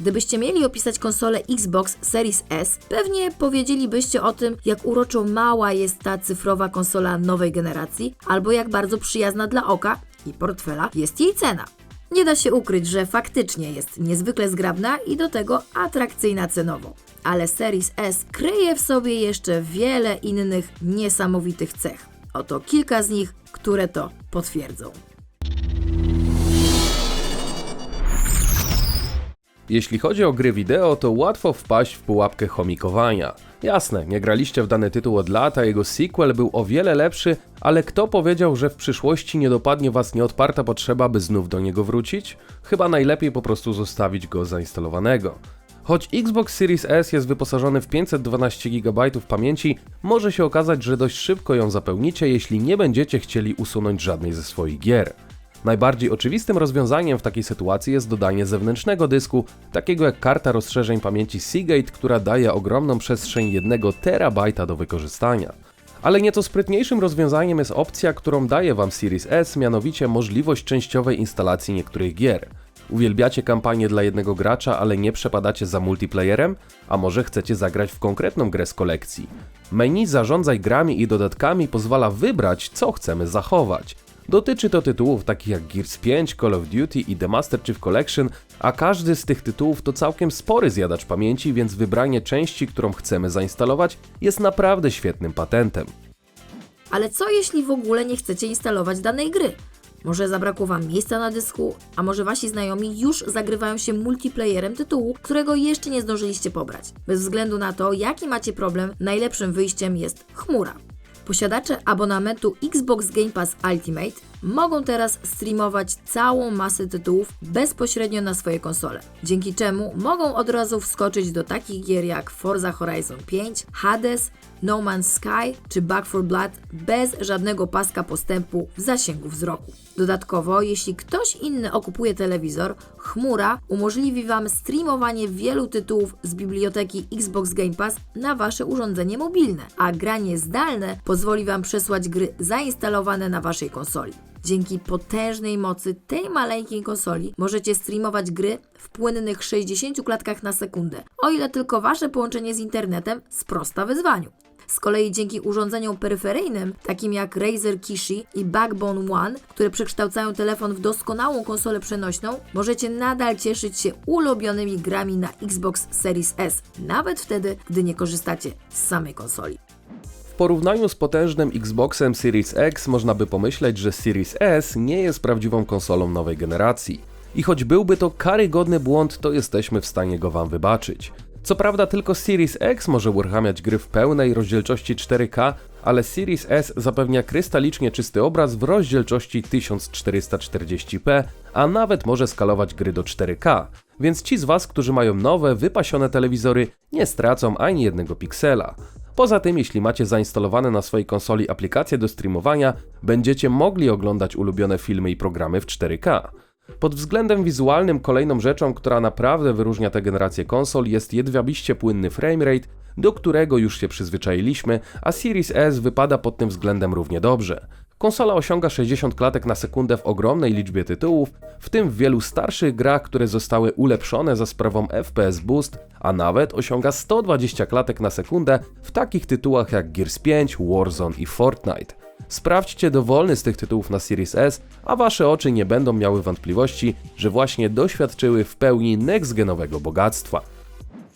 Gdybyście mieli opisać konsolę Xbox Series S, pewnie powiedzielibyście o tym, jak uroczo mała jest ta cyfrowa konsola nowej generacji, albo jak bardzo przyjazna dla oka i portfela jest jej cena. Nie da się ukryć, że faktycznie jest niezwykle zgrabna i do tego atrakcyjna cenowo. Ale Series S kryje w sobie jeszcze wiele innych niesamowitych cech. Oto kilka z nich, które to potwierdzą. Jeśli chodzi o gry wideo, to łatwo wpaść w pułapkę chomikowania. Jasne, nie graliście w dany tytuł od lat, jego sequel był o wiele lepszy, ale kto powiedział, że w przyszłości nie dopadnie was nieodparta potrzeba, by znów do niego wrócić? Chyba najlepiej po prostu zostawić go zainstalowanego. Choć Xbox Series S jest wyposażony w 512 GB pamięci, może się okazać, że dość szybko ją zapełnicie, jeśli nie będziecie chcieli usunąć żadnej ze swoich gier. Najbardziej oczywistym rozwiązaniem w takiej sytuacji jest dodanie zewnętrznego dysku, takiego jak karta rozszerzeń pamięci Seagate, która daje ogromną przestrzeń 1 terabajta do wykorzystania. Ale nieco sprytniejszym rozwiązaniem jest opcja, którą daje Wam Series S, mianowicie możliwość częściowej instalacji niektórych gier. Uwielbiacie kampanię dla jednego gracza, ale nie przepadacie za multiplayerem? A może chcecie zagrać w konkretną grę z kolekcji? Menu Zarządzaj grami i dodatkami pozwala wybrać, co chcemy zachować. Dotyczy to tytułów takich jak Gears 5, Call of Duty i The Master Chief Collection, a każdy z tych tytułów to całkiem spory zjadacz pamięci, więc wybranie części, którą chcemy zainstalować, jest naprawdę świetnym patentem. Ale co jeśli w ogóle nie chcecie instalować danej gry? Może zabrakło Wam miejsca na dysku, a może Wasi znajomi już zagrywają się multiplayerem tytułu, którego jeszcze nie zdążyliście pobrać. Bez względu na to, jaki macie problem, najlepszym wyjściem jest chmura. Posiadacze abonamentu Xbox Game Pass Ultimate mogą teraz streamować całą masę tytułów bezpośrednio na swoje konsole, dzięki czemu mogą od razu wskoczyć do takich gier jak Forza Horizon 5, Hades, No Man's Sky czy Back 4 Blood bez żadnego paska postępu w zasięgu wzroku. Dodatkowo, jeśli ktoś inny okupuje telewizor, chmura umożliwi Wam streamowanie wielu tytułów z biblioteki Xbox Game Pass na Wasze urządzenie mobilne, a granie zdalne pozwoli Wam przesłać gry zainstalowane na Waszej konsoli. Dzięki potężnej mocy tej maleńkiej konsoli możecie streamować gry w płynnych 60 klatkach na sekundę, o ile tylko Wasze połączenie z internetem sprosta wyzwaniu. Z kolei dzięki urządzeniom peryferyjnym, takim jak Razer Kishi i Backbone One, które przekształcają telefon w doskonałą konsolę przenośną, możecie nadal cieszyć się ulubionymi grami na Xbox Series S, nawet wtedy, gdy nie korzystacie z samej konsoli. W porównaniu z potężnym Xboxem Series X można by pomyśleć, że Series S nie jest prawdziwą konsolą nowej generacji. I choć byłby to karygodny błąd, to jesteśmy w stanie go Wam wybaczyć. Co prawda tylko Series X może uruchamiać gry w pełnej rozdzielczości 4K, ale Series S zapewnia krystalicznie czysty obraz w rozdzielczości 1440p, a nawet może skalować gry do 4K. Więc ci z Was, którzy mają nowe, wypasione telewizory, nie stracą ani jednego piksela. Poza tym, jeśli macie zainstalowane na swojej konsoli aplikacje do streamowania, będziecie mogli oglądać ulubione filmy i programy w 4K. Pod względem wizualnym kolejną rzeczą, która naprawdę wyróżnia tę generację konsol jest jedwabiście płynny framerate, do którego już się przyzwyczailiśmy, a Series S wypada pod tym względem równie dobrze. Konsola osiąga 60 klatek na sekundę w ogromnej liczbie tytułów, w tym w wielu starszych grach, które zostały ulepszone za sprawą FPS Boost, a nawet osiąga 120 klatek na sekundę w takich tytułach jak Gears 5, Warzone i Fortnite. Sprawdźcie dowolny z tych tytułów na Series S, a wasze oczy nie będą miały wątpliwości, że właśnie doświadczyły w pełni next-genowego bogactwa.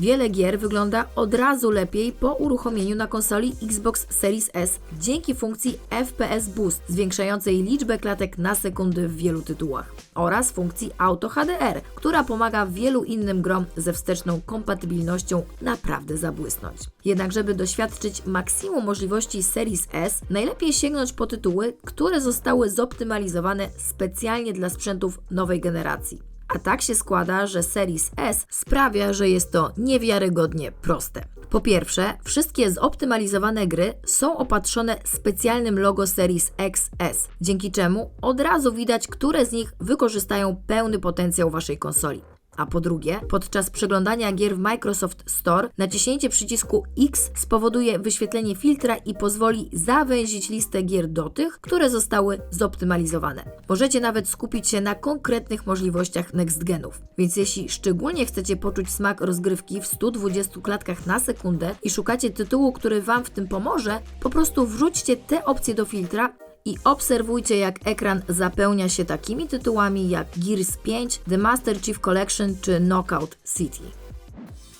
Wiele gier wygląda od razu lepiej po uruchomieniu na konsoli Xbox Series S dzięki funkcji FPS Boost, zwiększającej liczbę klatek na sekundę w wielu tytułach, oraz funkcji Auto HDR, która pomaga wielu innym grom ze wsteczną kompatybilnością naprawdę zabłysnąć. Jednak, żeby doświadczyć maksimum możliwości Series S, najlepiej sięgnąć po tytuły, które zostały zoptymalizowane specjalnie dla sprzętów nowej generacji. A tak się składa, że Series S sprawia, że jest to niewiarygodnie proste. Po pierwsze, wszystkie zoptymalizowane gry są opatrzone specjalnym logo Series XS, dzięki czemu od razu widać, które z nich wykorzystają pełny potencjał Waszej konsoli. A po drugie, podczas przeglądania gier w Microsoft Store naciśnięcie przycisku X spowoduje wyświetlenie filtra i pozwoli zawęzić listę gier do tych, które zostały zoptymalizowane. Możecie nawet skupić się na konkretnych możliwościach next genów. Więc jeśli szczególnie chcecie poczuć smak rozgrywki w 120 klatkach na sekundę i szukacie tytułu, który Wam w tym pomoże, po prostu wrzućcie te opcje do filtra i obserwujcie, jak ekran zapełnia się takimi tytułami jak Gears 5, The Master Chief Collection czy Knockout City.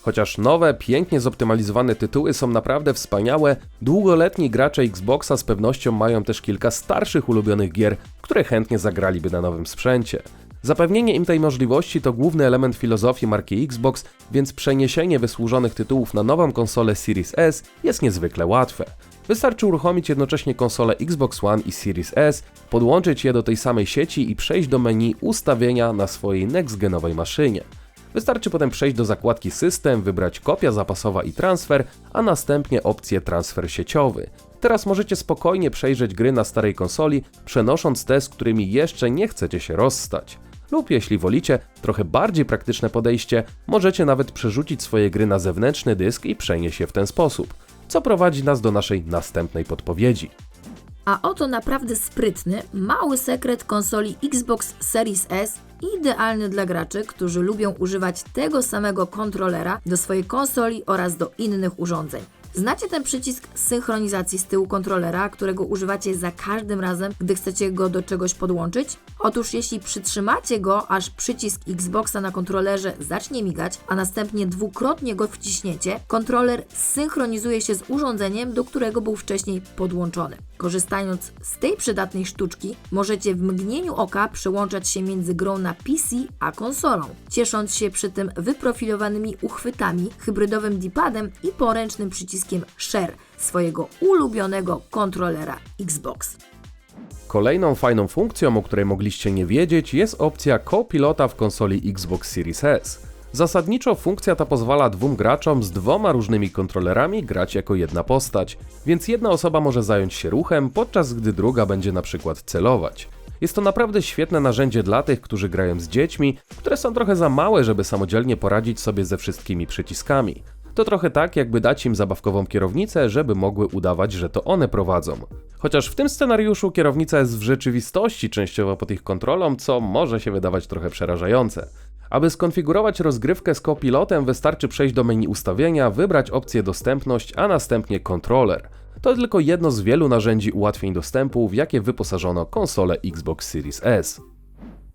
Chociaż nowe, pięknie zoptymalizowane tytuły są naprawdę wspaniałe, długoletni gracze Xboxa z pewnością mają też kilka starszych ulubionych gier, które chętnie zagraliby na nowym sprzęcie. Zapewnienie im tej możliwości to główny element filozofii marki Xbox, więc przeniesienie wysłużonych tytułów na nową konsolę Series S jest niezwykle łatwe. Wystarczy uruchomić jednocześnie konsole Xbox One i Series S, podłączyć je do tej samej sieci i przejść do menu ustawienia na swojej next-genowej maszynie. Wystarczy potem przejść do zakładki System, wybrać kopia zapasowa i transfer, a następnie opcję transfer sieciowy. Teraz możecie spokojnie przejrzeć gry na starej konsoli, przenosząc te, z którymi jeszcze nie chcecie się rozstać. Lub jeśli wolicie trochę bardziej praktyczne podejście, możecie nawet przerzucić swoje gry na zewnętrzny dysk i przenieść je w ten sposób, co prowadzi nas do naszej następnej podpowiedzi. A oto naprawdę sprytny, mały sekret konsoli Xbox Series S, idealny dla graczy, którzy lubią używać tego samego kontrolera do swojej konsoli oraz do innych urządzeń. Znacie ten przycisk synchronizacji z tyłu kontrolera, którego używacie za każdym razem, gdy chcecie go do czegoś podłączyć? Otóż jeśli przytrzymacie go, aż przycisk Xboxa na kontrolerze zacznie migać, a następnie dwukrotnie go wciśniecie, kontroler synchronizuje się z urządzeniem, do którego był wcześniej podłączony. Korzystając z tej przydatnej sztuczki, możecie w mgnieniu oka przełączać się między grą na PC a konsolą, ciesząc się przy tym wyprofilowanymi uchwytami, hybrydowym D-padem i poręcznym przyciskiem Share swojego ulubionego kontrolera Xbox. Kolejną fajną funkcją, o której mogliście nie wiedzieć, jest opcja co-pilota w konsoli Xbox Series S. Zasadniczo funkcja ta pozwala dwóm graczom z dwoma różnymi kontrolerami grać jako jedna postać, więc jedna osoba może zająć się ruchem, podczas gdy druga będzie na przykład celować. Jest to naprawdę świetne narzędzie dla tych, którzy grają z dziećmi, które są trochę za małe, żeby samodzielnie poradzić sobie ze wszystkimi przyciskami. To trochę tak, jakby dać im zabawkową kierownicę, żeby mogły udawać, że to one prowadzą. Chociaż w tym scenariuszu kierownica jest w rzeczywistości częściowo pod ich kontrolą, co może się wydawać trochę przerażające. Aby skonfigurować rozgrywkę z copilotem wystarczy przejść do menu ustawienia, wybrać opcję dostępność, a następnie kontroler. To tylko jedno z wielu narzędzi ułatwień dostępu, w jakie wyposażono konsolę Xbox Series S.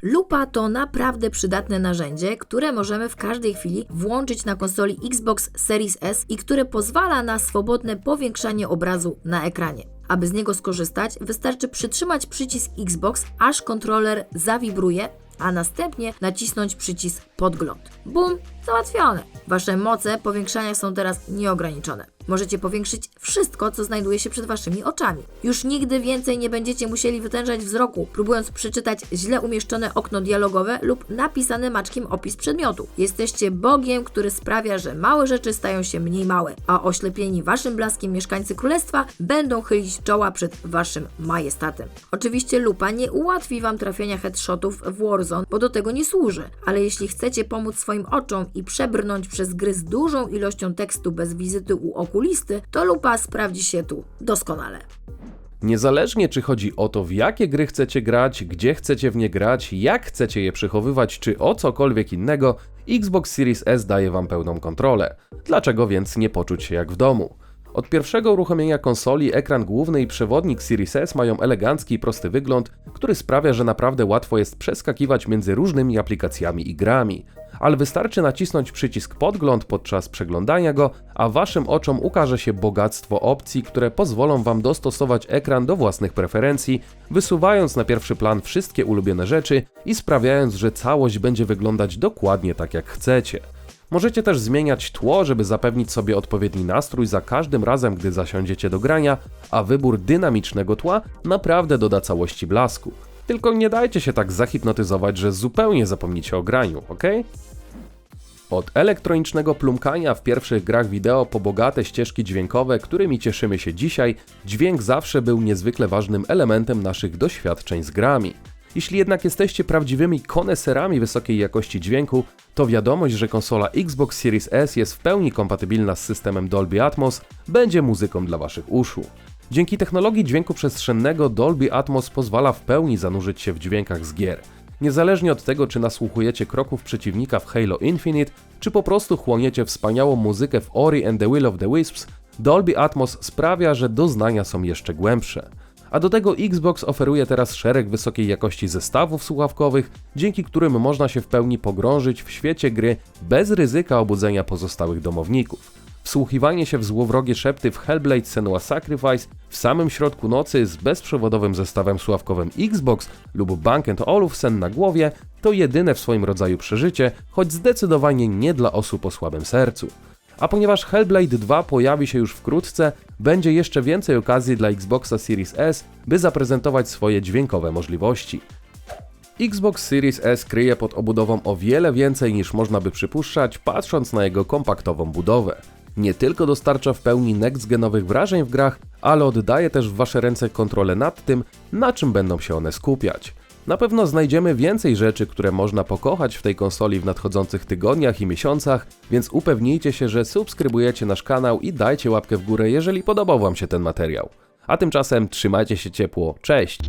Lupa to naprawdę przydatne narzędzie, które możemy w każdej chwili włączyć na konsoli Xbox Series S i które pozwala na swobodne powiększanie obrazu na ekranie. Aby z niego skorzystać, wystarczy przytrzymać przycisk Xbox, aż kontroler zawibruje, a następnie nacisnąć przycisk podgląd. Bum, załatwione. Wasze moce powiększania są teraz nieograniczone. Możecie powiększyć wszystko, co znajduje się przed waszymi oczami. Już nigdy więcej nie będziecie musieli wytężać wzroku, próbując przeczytać źle umieszczone okno dialogowe lub napisany maczkiem opis przedmiotu. Jesteście Bogiem, który sprawia, że małe rzeczy stają się mniej małe, a oślepieni waszym blaskiem mieszkańcy królestwa będą chylić czoła przed waszym majestatem. Oczywiście lupa nie ułatwi wam trafienia headshotów w Warzone, bo do tego nie służy, ale jeśli chcecie pomóc swoim oczom i przebrnąć przez gry z dużą ilością tekstu bez wizyty u okulisty, to lupa sprawdzi się tu doskonale. Niezależnie czy chodzi o to, w jakie gry chcecie grać, gdzie chcecie w nie grać, jak chcecie je przechowywać, czy o cokolwiek innego, Xbox Series S daje Wam pełną kontrolę. Dlaczego więc nie poczuć się jak w domu? Od pierwszego uruchomienia konsoli ekran główny i przewodnik Series S mają elegancki i prosty wygląd, który sprawia, że naprawdę łatwo jest przeskakiwać między różnymi aplikacjami i grami. Ale wystarczy nacisnąć przycisk podgląd podczas przeglądania go, a waszym oczom ukaże się bogactwo opcji, które pozwolą wam dostosować ekran do własnych preferencji, wysuwając na pierwszy plan wszystkie ulubione rzeczy i sprawiając, że całość będzie wyglądać dokładnie tak jak chcecie. Możecie też zmieniać tło, żeby zapewnić sobie odpowiedni nastrój za każdym razem, gdy zasiądziecie do grania, a wybór dynamicznego tła naprawdę doda całości blasku. Tylko nie dajcie się tak zahipnotyzować, że zupełnie zapomnicie o graniu, ok? Od elektronicznego plumkania w pierwszych grach wideo po bogate ścieżki dźwiękowe, którymi cieszymy się dzisiaj, dźwięk zawsze był niezwykle ważnym elementem naszych doświadczeń z grami. Jeśli jednak jesteście prawdziwymi koneserami wysokiej jakości dźwięku, to wiadomość, że konsola Xbox Series S jest w pełni kompatybilna z systemem Dolby Atmos, będzie muzyką dla waszych uszu. Dzięki technologii dźwięku przestrzennego Dolby Atmos pozwala w pełni zanurzyć się w dźwiękach z gier. Niezależnie od tego, czy nasłuchujecie kroków przeciwnika w Halo Infinite, czy po prostu chłoniecie wspaniałą muzykę w Ori and the Will of the Wisps, Dolby Atmos sprawia, że doznania są jeszcze głębsze. A do tego Xbox oferuje teraz szereg wysokiej jakości zestawów słuchawkowych, dzięki którym można się w pełni pogrążyć w świecie gry bez ryzyka obudzenia pozostałych domowników. Wsłuchiwanie się w złowrogie szepty w Hellblade Senua Sacrifice w samym środku nocy z bezprzewodowym zestawem słuchawkowym Xbox lub Bank Olufsen na głowie to jedyne w swoim rodzaju przeżycie, choć zdecydowanie nie dla osób o słabym sercu. A ponieważ Hellblade 2 pojawi się już wkrótce, będzie jeszcze więcej okazji dla Xboxa Series S, by zaprezentować swoje dźwiękowe możliwości. Xbox Series S kryje pod obudową o wiele więcej niż można by przypuszczać, patrząc na jego kompaktową budowę. Nie tylko dostarcza w pełni next-genowych wrażeń w grach, ale oddaje też w wasze ręce kontrolę nad tym, na czym będą się one skupiać. Na pewno znajdziemy więcej rzeczy, które można pokochać w tej konsoli w nadchodzących tygodniach i miesiącach, więc upewnijcie się, że subskrybujecie nasz kanał i dajcie łapkę w górę, jeżeli podobał Wam się ten materiał. A tymczasem trzymajcie się ciepło, cześć!